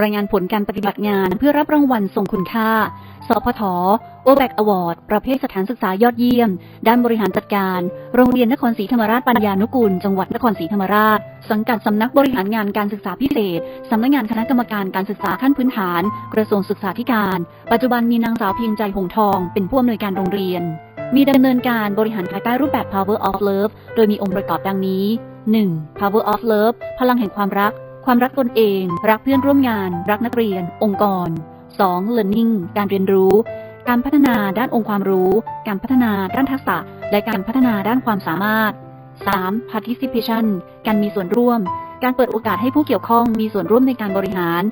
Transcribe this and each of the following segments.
รายงานผลการปฏิบัติงานเพื่อรับรางวัลทรงคุณค่า สพทโอแบกอวอร์ดประเภทสถานศึกษายอดเยี่ยม ด้านบริหารจัดการ โรงเรียนนครศรีธรรมราชปัญญานุกูล จังหวัดนครศรีธรรมราช สังกัดสำนักบริหารงานการศึกษาพิเศษ สำนักงานคณะกรรมการการศึกษาขั้นพื้นฐาน กระทรวงศึกษาธิการ ปัจจุบันมีนางสาวเพียงใจหงทอง เป็นผู้อำนวยการโรงเรียน มีดำเนินการบริหารภายใต้รูปแบบ Power of Love โดยมีองค์ประกอบดังนี้ 1. Power of Love พลังแห่งความรัก ความรักตนเอง รักเพื่อนร่วมงาน รักนักเรียน องค์กร 2. Learning การเรียนรู้ การพัฒนาด้านองค์ความรู้ การพัฒนาด้านทักษะ และการพัฒนาด้านความสามารถ 3. Participation การมีส่วนร่วม การเปิดโอกาสให้ผู้เกี่ยวข้องมีส่วนร่วมในการบริหาร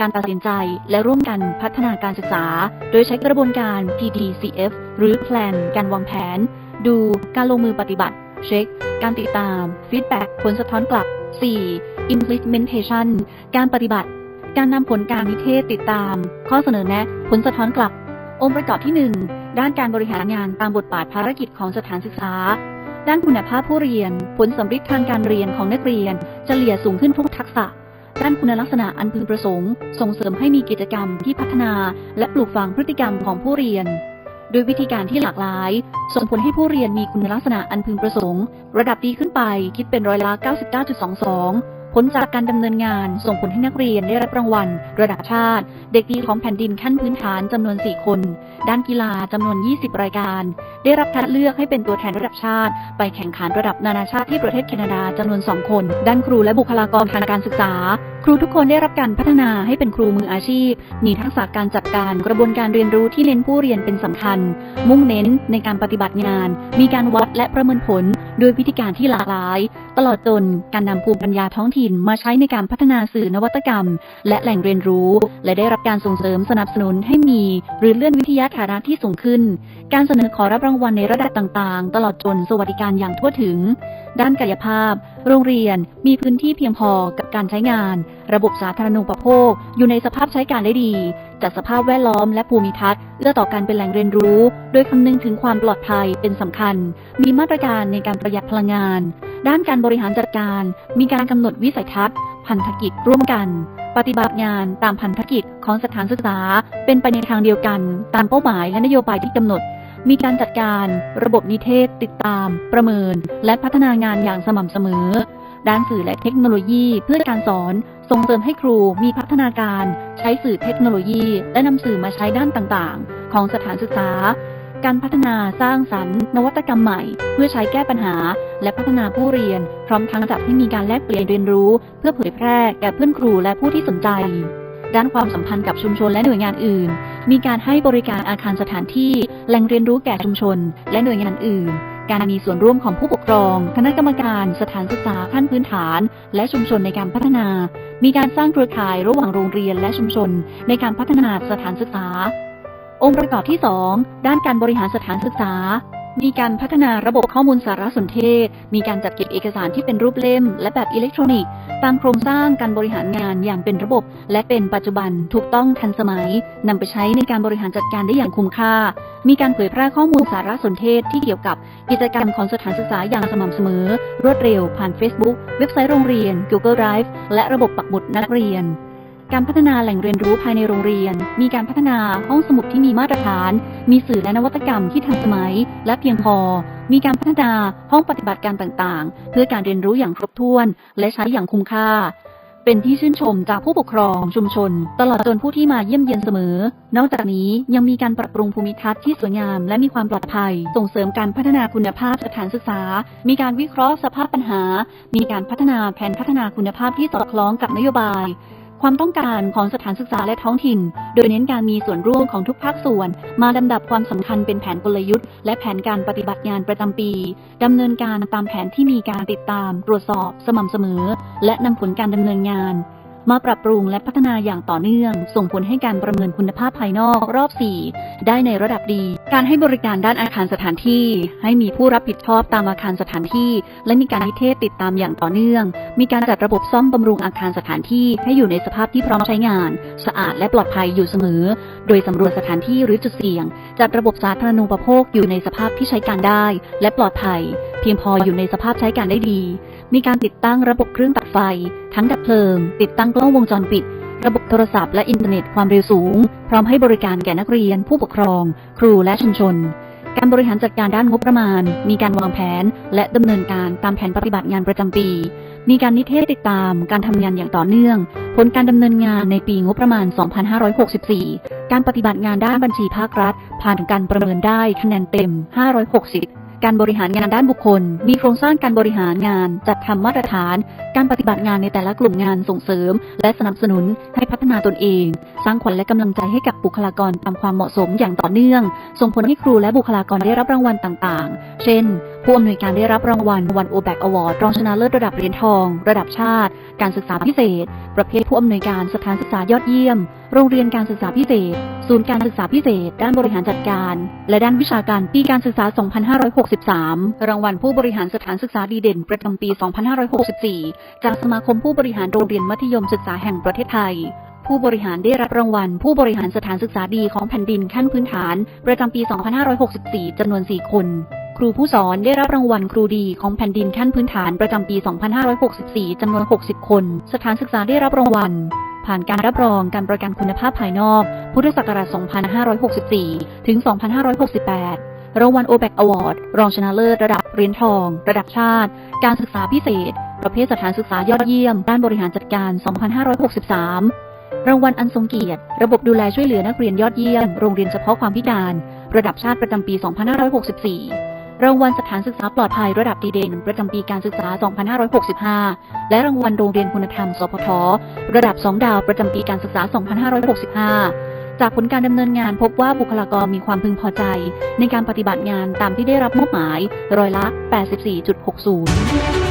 การตัดสินใจ และร่วมกันพัฒนาการศึกษา โดยใช้กระบวนการ PDCF หรือ Plan การวางแผน ดู การลงมือปฏิบัติ เช็ค การติดตาม Feedback ผลสะท้อนกลับ 4. Implementation การปฏิบัติ การนำผลการนิเทศติดตาม ข้อเสนอแนะ ผลสะท้อนกลับ องค์ประกอบที่ 1 ด้านการบริหารงานตามบทบาทภารกิจของสถานศึกษา ด้านคุณภาพผู้เรียน ผลสำฤทธิ์ทางการเรียนของนักเรียนเฉลี่ยสูงขึ้นทุกทักษะ ด้านคุณลักษณะอันพึงประสงค์ ส่งเสริมให้มีกิจกรรมที่พัฒนา และปลูกฝังพฤติกรรมของผู้เรียนโดยวิธีการที่หลากหลาย ส่งผลให้ผู้เรียนมีคุณลักษณะอันพึงประสงค์ ระดับดีขึ้นไปคิดเป็นร้อยละ 99.22 ผลจากการดำเนินงานส่งผลให้นักเรียนได้รับรางวัล ระดับชาติ เด็กดีของแผ่นดินขั้นพื้นฐานจำนวน 4 คน ด้านกีฬาจำนวน 20 รายการ ได้รับคัดเลือกให้เป็นตัวแทนระดับชาติ ไปแข่งขันระดับนานาชาติที่ประเทศแคนาดาจำนวน 2 คน ด้านครูและบุคลากรทางการศึกษา ครูทุกคนได้รับการพัฒนาให้เป็นครูมืออาชีพ มีทักษะการจัดการกระบวนการเรียนรู้ที่เน้นผู้เรียนเป็นสำคัญ มุ่งเน้นในการปฏิบัติงาน มีการวัดและประเมินผลโดยวิธีการที่หลากหลาย ตลอดจนการนำภูมิปัญญาท้องถิ่นมาใช้ในการพัฒนาสื่อนวัตกรรม และแหล่งเรียนรู้ และได้รับการส่งเสริมสนับสนุนให้มี หรือเลื่อนวิทยาฐานะที่สูงขึ้น การเสนอขอรับรางวัลในระดับต่างๆ ตลอดจนสวัสดิการอย่างทั่วถึง ด้านกายภาพ โรงเรียนมีพื้นที่เพียงพอกับการใช้งาน ระบบสาธารณูปโภค อยู่ในสภาพใช้การได้ดี จัดสภาพแวดล้อมและภูมิทัศน์เอื้อต่อการเป็นแหล่งเรียนรู้ โดยคำนึงถึงความปลอดภัยเป็นสำคัญ มีมาตรการในการประหยัดพลังงาน ด้านการบริหารจัดการ มีการกำหนดวิสัยทัศน์ พันธกิจร่วมกัน ปฏิบัติงานตามพันธกิจของสถานศึกษา เป็นไปในทางเดียวกัน ตามเป้าหมายและนโยบายที่กำหนด มีการจัดการระบบนิเทศติดตาม ประเมิน และพัฒนางานอย่างสม่ำเสมอ ด้านสื่อและเทคโนโลยีเพื่อการสอนส่งเสริมให้ครูมีพัฒนาการใช้สื่อเทคโนโลยี และนำสื่อมาใช้ด้านต่างๆ ของสถานศึกษา การพัฒนาสร้างสรรค์ นวัตกรรมใหม่ เพื่อใช้แก้ปัญหา และพัฒนาผู้เรียน พร้อมทั้งจัดให้มีการแลกเปลี่ยนเรียนรู้ เพื่อเผยแพร่แก่เพื่อนครูและผู้ที่สนใจ ด้านความสัมพันธ์กับชุมชนและหน่วยงานอื่น มีการให้บริการอาคารสถานที่ แหล่งเรียนรู้แก่ชุมชน และหน่วยงานอื่น การมีส่วนร่วมของผู้ปกครอง คณะกรรมการ สถานศึกษาขั้นพื้นฐาน และชุมชนในการพัฒนา มีการสร้างเครือข่ายระหว่างโรงเรียนและชุมชน ในการพัฒนาสถานศึกษา องค์ประกอบที่ 2 ด้านการบริหารสถานศึกษา มีการพัฒนาระบบข้อมูลสารสนเทศ มีการจัดเก็บเอกสารที่เป็นรูปเล่ม และแบบอิเล็กทรอนิกส์ ตามโครงสร้างการบริหารงานอย่างเป็นระบบ และเป็นปัจจุบันถูกต้องทันสมัยนำไปใช้ในการบริหารจัดการได้อย่างคุ้มค่า มีการเผยแพร่ข้อมูลสารสนเทศที่เกี่ยวกับกิจกรรมของสถานศึกษาอย่างสม่ำเสมอ รวดเร็วผ่าน Facebook เว็บไซต์โรงเรียน Google Drive และระบบปักหมุดนักเรียน การพัฒนาแหล่งเรียนรู้ภายในโรงเรียน มีการพัฒนาห้องสมุดที่มีมาตรฐาน มีสื่อและนวัตกรรมที่ทันสมัย และเพียงพอ มีการพัฒนาห้องปฏิบัติการต่างๆ เพื่อการเรียนรู้อย่างครบถ้วน และใช้อย่างคุ้มค่า เป็นที่ชื่นชมจากผู้ปกครองชุมชน ตลอดจนผู้ที่มาเยี่ยมเยียนเสมอ นอกจากนี้ยังมีการปรับปรุงภูมิทัศน์ที่สวยงาม และมีความปลอดภัย ส่งเสริมการพัฒนาคุณภาพสถานศึกษา มีการวิเคราะห์สภาพปัญหา มีการพัฒนาแผนพัฒนาคุณภาพที่สอดคล้องกับนโยบาย ความต้องการของสถานศึกษาและท้องถิ่น โดยเน้นการมีส่วนร่วมของทุกภาคส่วน มาลำดับความสำคัญเป็นแผนกลยุทธ์ และแผนการปฏิบัติงานประจำปีดำเนินการตามแผนที่มีการติดตาม ตรวจสอบ สม่ำเสมอ และนำผลการดำเนินงาน มาปรับปรุงและพัฒนาอย่างต่อเนื่อง ส่งผลให้การประเมินคุณภาพภายนอกรอบ 4 ได้ในระดับดี การให้บริการด้านอาคารสถานที่ ให้มีผู้รับผิดชอบตามอาคารสถานที่ และมีการนิเทศติดตามอย่างต่อเนื่อง มีการจัดระบบซ่อมบำรุงอาคารสถานที่ ให้อยู่ในสภาพที่พร้อมใช้งาน สะอาดและปลอดภัยอยู่เสมอ โดยสำรวจสถานที่หรือจุดเสี่ยง จัดระบบสาธารณูปโภคอยู่ในสภาพที่ใช้การได้ และปลอดภัย เพียงพออยู่ในสภาพใช้การได้ดี มีการติดตั้งระบบเครื่องตัด ไฟ ทั้งดับเพลิง ติดตั้งกล้องวงจรปิด ระบบโทรศัพท์และอินเทอร์เน็ตความเร็วสูง พร้อมให้บริการแก่นักเรียน ผู้ปกครอง ครูและชุมชน การบริหารจัดการด้านงบประมาณ มีการวางแผน และดำเนินการตามแผนปฏิบัติงานประจำปี มีการนิเทศติดตามการทำงานอย่างต่อเนื่อง ผลการดำเนินงานในปีงบประมาณ 2564 การปฏิบัติงานด้านบัญชีภาครัฐ ผ่านการประเมินได้คะแนนเต็ม 560 การบริหารงานด้านบุคคล มีโครงสร้างการบริหารงาน จัดทำมาตรฐาน การปฏิบัติงานในแต่ละกลุ่มงานส่งเสริม และสนับสนุนให้พัฒนาตนเอง สร้างขวัญและกำลังใจให้กับบุคลากรตามความเหมาะสมอย่างต่อเนื่อง ส่งผลให้ครูและบุคลากรได้รับรางวัลต่าง ๆ เช่น ผู้อำนวยการได้รับรางวัลวันโอแบกอวอร์ดรองชนะเลิศระดับเหรียญทอง ระดับชาติ การศึกษาพิเศษ ประเภทผู้อำนวยการสถานศึกษายอดเยี่ยม โรงเรียนการศึกษาพิเศษ ศูนย์การศึกษาพิเศษ ด้านบริหารจัดการ และด้านวิชาการปีการศึกษา 2563 รางวัลผู้บริหารสถานศึกษาดีเด่น ประจำปี 2564 จากสมาคมผู้บริหารโรงเรียนมัธยมศึกษาแห่งประเทศไทยผู้บริหารได้รับรางวัล ผู้บริหารสถานศึกษาดีของแผ่นดินขั้นพื้นฐาน ประจำปี 2564 จำนวน 4 คน ครูผู้สอนได้รับรางวัลครูดีของแผ่นดินขั้นพื้นฐานประจำปี 2564 จำนวน 60 คน สถานศึกษาได้รับรางวัล ผ่านการรับรองการประกันคุณภาพภายนอก พุทธศักราช 2564 ถึง 2568 รางวัลโอแบกอวอร์ด รองชนะเลิศระดับเหรียญทอง ระดับชาติ การศึกษาพิเศษ ประเภทสถานศึกษายอดเยี่ยม ด้านบริหารจัดการ 2563 รางวัลอันทรงเกียรติ ระบบดูแลช่วยเหลือนักเรียนยอดเยี่ยม โรงเรียนเฉพาะความพิการ ระดับชาติประจำปี 2564 รางวัลสถานศึกษาปลอดภัยระดับดีเด่น ประจำปีการศึกษา 2565 และรางวัลโรงเรียนคุณธรรม สพท ระดับ 2 ดาวประจำปีการศึกษา 2565 จากผลการดำเนินงานพบว่าบุคลากรมีความพึงพอใจ ในการปฏิบัติงานตามที่ได้รับมอบหมาย ร้อยละ 84.60